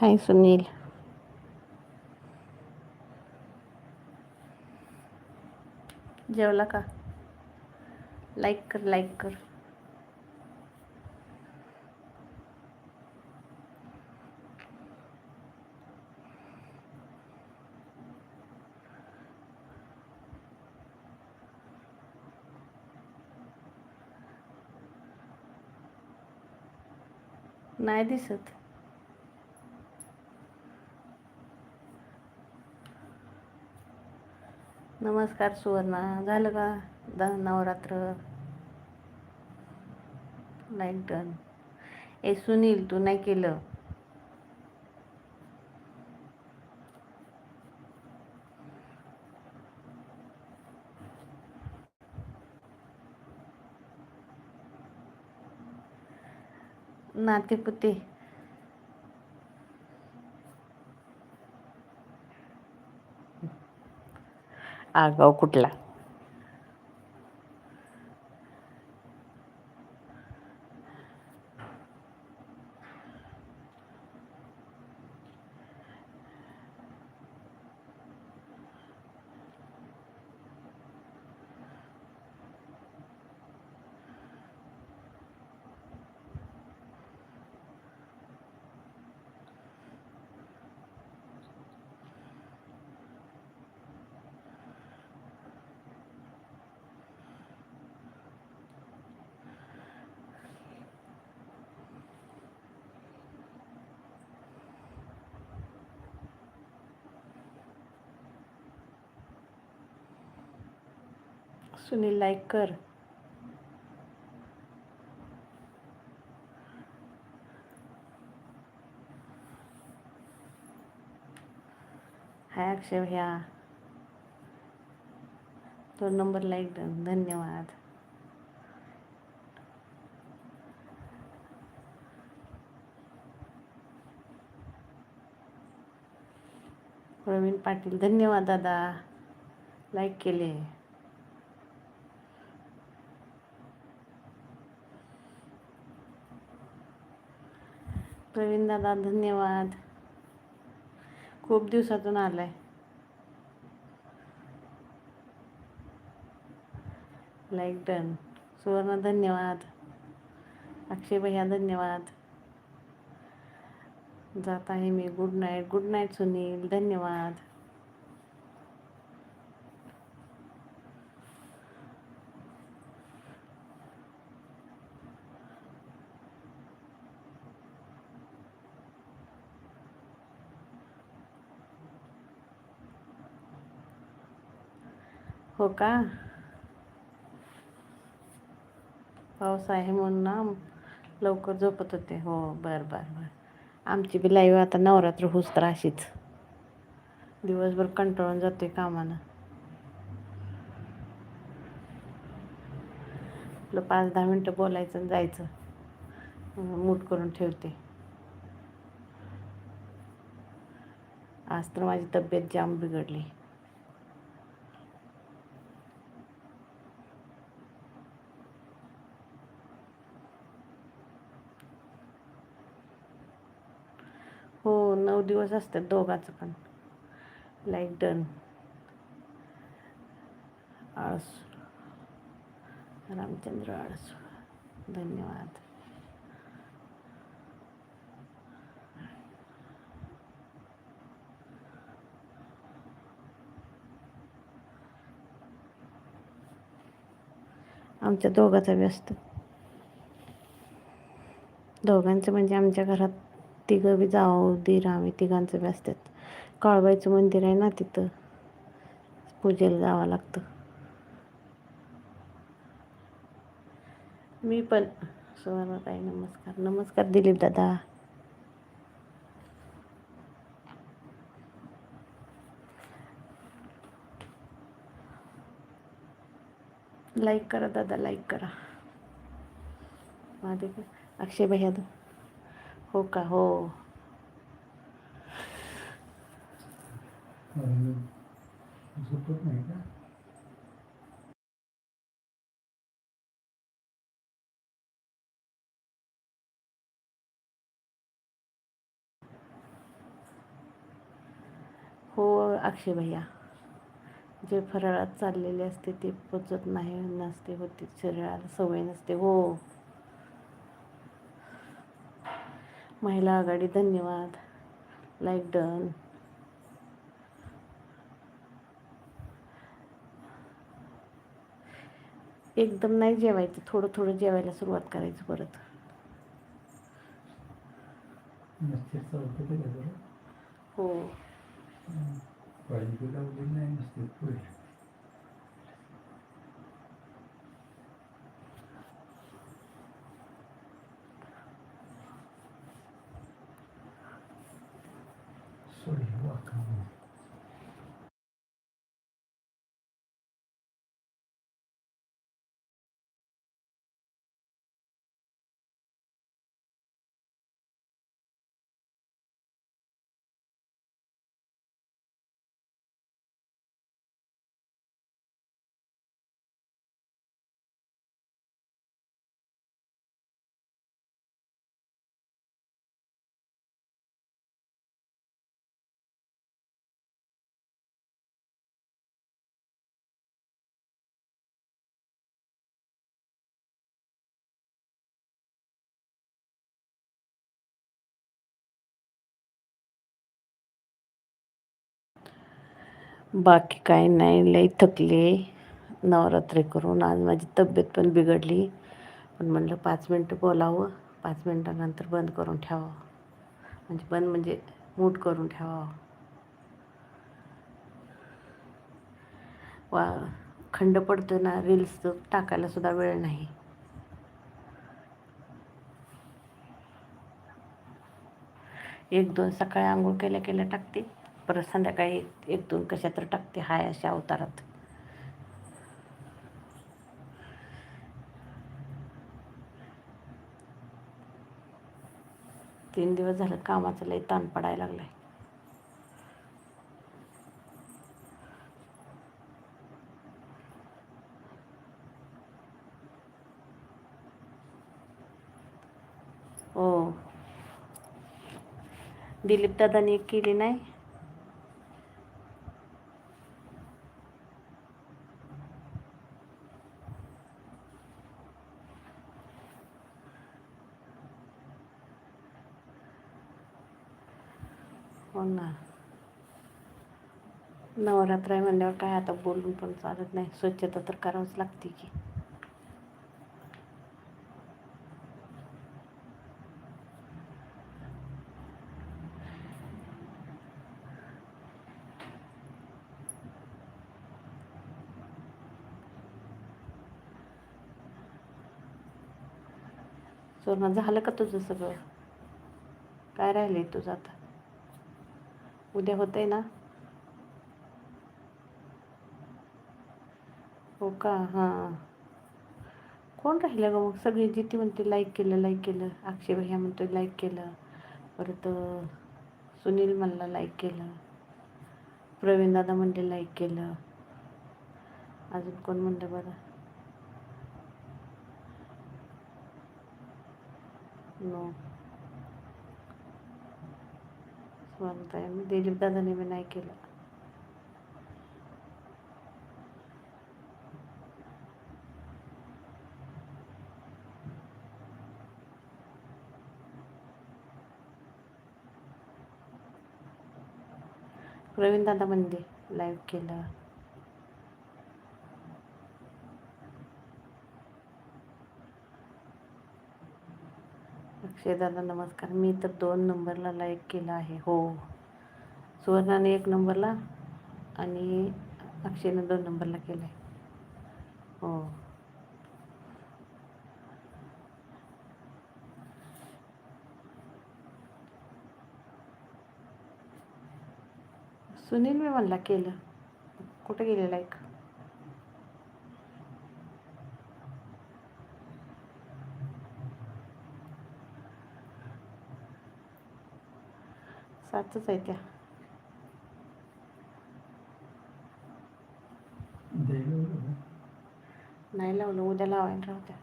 हाय सुनील जेवला का लाईक कर लाईक कर नाही दिसत नमस्कार सुवर्णा. झालं का द नवरात्र? Like done. ए सुनील तू नाही केलं. नातेपुते आगाव कुठला? सुनील लाईक कर हाय अक्षय भैया. दोन नंबर लाईक धन्यवाद. प्रवीण पाटील धन्यवाद दादा. लाईक केले. प्रवीण दादा धन्यवाद. खूप दिवसातून आलाय. लाईक डन सुवर्ण धन्यवाद. अक्षय भैया धन्यवाद. जात आहे मी. Good night good night Sunil. धन्यवाद. हो का? पाऊस आहे म्हणून ना लवकर झोपत होते. हो बर बर बर. आमची बी लाईव्ह आता नवरात्र होस तर अशीच. दिवसभर कंटाळून जातोय कामानं. आपलं पाच दहा मिनटं बोलायचं आणि जायचं. मूट करून ठेवते. आज तर माझी तब्येत जाम बिघडली हो नऊ दिवस असतात दोघाचं पण. लाईक डन आळसू. रामचंद्र आळसू. धन्यवाद. आमच्या दोघाचा व्यस्त. दोघांचं म्हणजे आमच्या घरात तिघं बी जाऊ दीर आम्ही तिघांचं बी असतात काळबाईचं मंदिर आहे ना तिथं. पूजेला जावं लागतं. मी पण. सुवर्णताई नमस्कार. नमस्कार दिलीप दादा. लाईक करा दादा लाईक करा. माझे अक्षय भैया हो का? हो. हो अक्षय भैया. जे फराळात चाललेले असते ते पचत नाही नसते होते शरीराला सवय नसते. हो. महिला आघाडी धन्यवाद. लाईक डन एकदम नाही जेवायचं थोडं थोडं जेवायला सुरुवात करायची परत. हो पाहिजे लावली नाही नसते पुढे सॉरी वाका बाकी काय नाही लई थकले. नवरात्री करून आज माझी तब्येत पण बिघडली. पण म्हणलं पाच मिनटं बोलावं पाच मिनटानंतर बंद करून ठेवावं. म्हणजे बंद म्हणजे मूट करून ठेवावं. वा खंड पडतो ना रील्स टाकायला सुद्धा वेळ नाही. एक दोन सकाळी आंघोळ केल्या केल्या टाकते. परत संध्याकाळी एक दोन कशा तर टाकते हाय अशा अवतारात. तीन दिवस झालं कामाचं लई ताण पडायला लागलाय. हो. दिलीप दादानी केली नाही? हो ना. नवरात्र आहे म्हणल्यावर काय आता बोलून पण चालत नाही. स्वच्छता तर करावंच लागते की. सोनं झालं का तुझं सगळं? काय राहिलंय तुझं आता? उद्या होतंय ना? हो का? हां. कोण राहिलं ग मग? सगळी जिती म्हणते लाईक केलं लाईक केलं. अक्षय भैया म्हणतोय लाईक केलं. परत सुनील म्हणला लाईक केलं. प्रवीण दादा म्हणले लाईक केलं. अजून कोण म्हणलं बरं? नो म्हणताय. दिलीप दादाने मी नाही केलं. प्रवीण दादा म्हणले लाईव्ह केलं. अक्षय दादा नमस्कार. मी तर दोन नंबरला लाईक केला आहे. हो. सुवर्णाने एक नंबरला आणि अक्षयनं दोन नंबरला केलं आहे हो. सुनील मी म्हणला केलं. कुठे गेले लाईक सातच आहे त्या. नाही लावलं उद्या लावायला राहत्या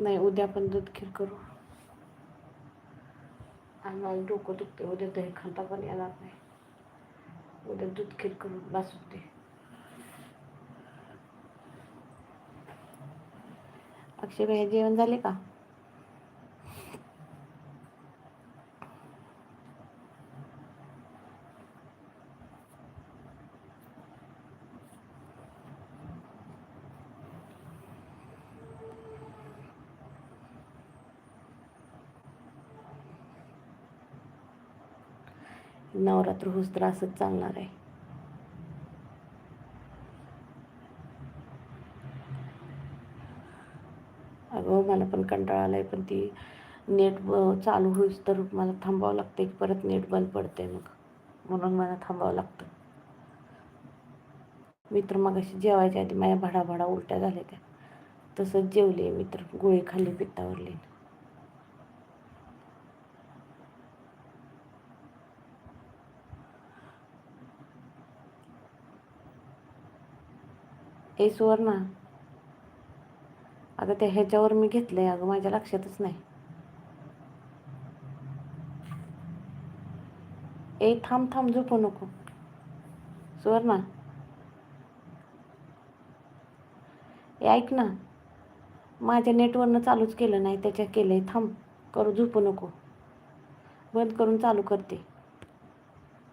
नाही उद्या आपण दूध खीर करू. माझं डोकं दुखते उद्या दही खाता पण येणार नाही. उद्या दूध खीर करून बस होते. अक्षय भैया जेवण झाले का? नवरात्र होस तर असंच चालणार आहे. अगं मला पण कंटाळा आलाय पण ती नेट ब- चालू होईस तर मला थांबावं लागते परत नेट बंद पडते मग. म्हणून मला थांबावं लागतं. मी तर मग अशी जेवायच्या आधी माझ्या भडाभडा उलट्या झाल्या त्या. तसंच जेवले मी तर गोळी खाल्ली पित्तावरली. ए सुवर्णा. अगं त्या ह्याच्यावर मी घेतलंय अगं माझ्या लक्षातच नाही. ए थांब थांब झोपू नको. सुवर्णा. ए ऐक ना. माझ्या नेटवरनं चालूच केलं नाही त्याच्या केलंय. थांब करू झोपू नको. बंद करून चालू करते.